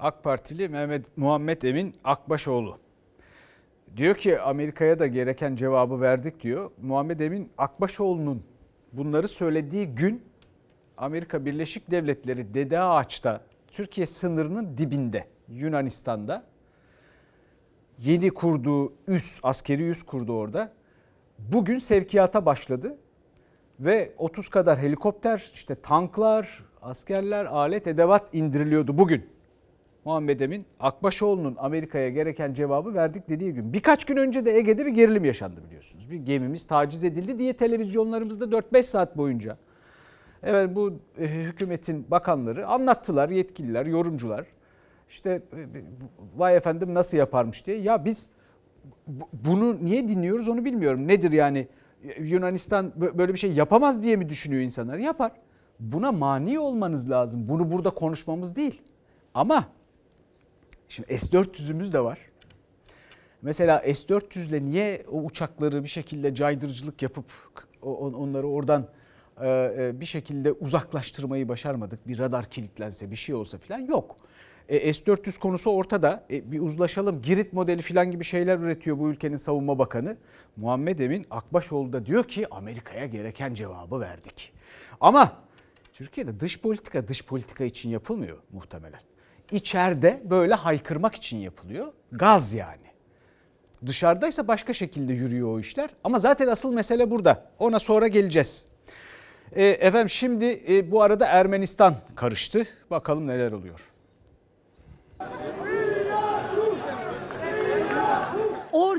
AK Partili Mehmet Muhammed Emin Akbaşoğlu. Diyor ki Amerika'ya da gereken cevabı verdik diyor. Muhammed Emin Akbaşoğlu'nun bunları söylediği gün Amerika Birleşik Devletleri Dede Ağaç'ta Türkiye sınırının dibinde Yunanistan'da yeni kurduğu üs, askeri üs kurdu orada. Bugün sevkiyata başladı ve 30 kadar helikopter, işte tanklar, askerler, alet, edevat indiriliyordu bugün. Muhammed Emin Akbaşoğlu'nun Amerika'ya gereken cevabı verdik dediği gün. Birkaç gün önce de Ege'de bir gerilim yaşandı biliyorsunuz. Bir gemimiz taciz edildi diye televizyonlarımızda 4-5 saat boyunca evet bu e, hükümetin bakanları anlattılar, yetkililer, yorumcular. İşte e, vay efendim nasıl yaparmış diye. Ya biz bu- bunu niye dinliyoruz onu bilmiyorum. Nedir yani Yunanistan bö- böyle bir şey yapamaz diye mi düşünüyor insanlar? Yapar. Buna mani olmanız lazım. Bunu burada konuşmamız değil. Ama şimdi S-400'ümüz de var. Mesela S-400 ile niye o uçakları bir şekilde caydırıcılık yapıp onları oradan e, e, bir şekilde uzaklaştırmayı başarmadık? Bir radar kilitlense bir şey olsa falan yok. E, S-400 konusu ortada. Bir uzlaşalım. Girit modeli falan gibi şeyler üretiyor bu ülkenin savunma bakanı. Muhammed Emin Akbaşoğlu da diyor ki Amerika'ya gereken cevabı verdik. Ama Türkiye'de dış politika dış politika için yapılmıyor muhtemelen. İçeride böyle haykırmak için yapılıyor. Gaz yani. Dışarıdaysa başka şekilde yürüyor o işler. Ama zaten asıl mesele burada. Ona sonra geleceğiz. E, efendim şimdi e, bu arada Ermenistan karıştı. Bakalım neler oluyor.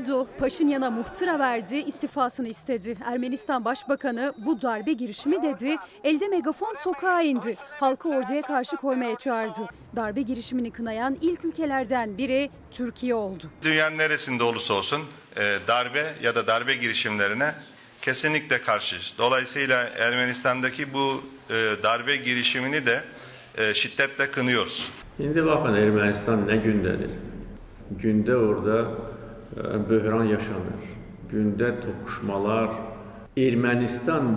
Ordu Paşinyan'a muhtıra verdi, istifasını istedi. Ermenistan Başbakanı bu darbe girişimi dedi, elde megafon sokağa indi. Halkı orduya karşı koymaya çağırdı. Darbe girişimini kınayan ilk ülkelerden biri Türkiye oldu. Dünyanın neresinde olursa olsun e, darbe ya da darbe girişimlerine kesinlikle karşıyız. Dolayısıyla Ermenistan'daki bu e, darbe girişimini de e, şiddetle kınıyoruz. İndi baxın Ermənistan nə gündədir? Gündə orada böhran yaşanır. Gündə toqquşmalar. Ermənistan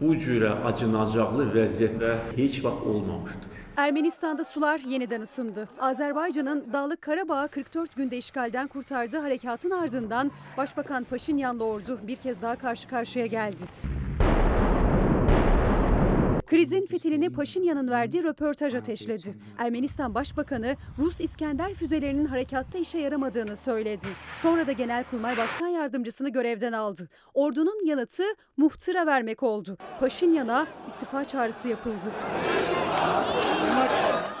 bu cürə acınacaqlı vəziyyətdə heç vaxt olmamışdır. Ermenistan'da sular yeniden ısındı. Azerbaycan'ın Dağlık Karabağ'ı 44 günde işgalden kurtardığı harekatın ardından Başbakan Paşinyan'la ordu bir kez daha karşı karşıya geldi. Krizin fitilini Paşinyan'ın verdiği röportaj ateşledi. Ermenistan Başbakanı Rus İskender füzelerinin harekatta işe yaramadığını söyledi. Sonra da Genelkurmay Başkan Yardımcısını görevden aldı. Ordunun yanıtı muhtıra vermek oldu. Paşinyan'a istifa çağrısı yapıldı.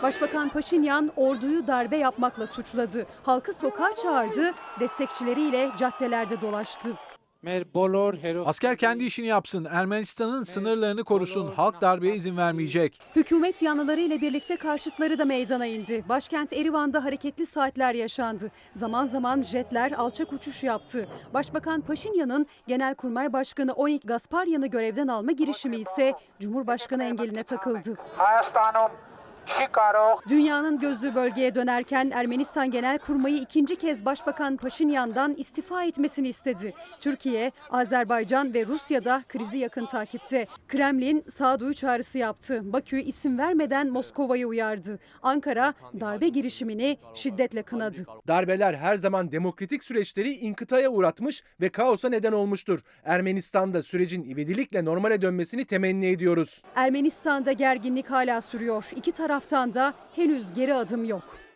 Başbakan Paşinyan orduyu darbe yapmakla suçladı. Halkı sokağa çağırdı, destekçileriyle caddelerde dolaştı. Asker kendi işini yapsın, Ermenistan'ın sınırlarını korusun, halk darbeye izin vermeyecek. Hükümet yanlıları ile birlikte karşıtları da meydana indi. Başkent Erivan'da hareketli saatler yaşandı. Zaman zaman jetler alçak uçuş yaptı. Başbakan Paşinyan'ın Genelkurmay Başkanı Onik Gasparyan'ı görevden alma girişimi ise Cumhurbaşkanı engeline takıldı. Dünyanın gözü bölgeye dönerken Ermenistan Genel Kurmayı ikinci kez Başbakan Paşinyan'dan istifa etmesini istedi. Türkiye, Azerbaycan ve Rusya'da krizi yakın takipte. Kremlin sağduyu çağrısı yaptı. Bakü isim vermeden Moskova'yı uyardı. Ankara darbe girişimini şiddetle kınadı. Darbeler her zaman demokratik süreçleri inkıtaya uğratmış ve kaosa neden olmuştur. Ermenistan'da sürecin ivedilikle normale dönmesini temenni ediyoruz. Ermenistan'da gerginlik hala sürüyor. İki taraf taraftan da henüz geri adım yok.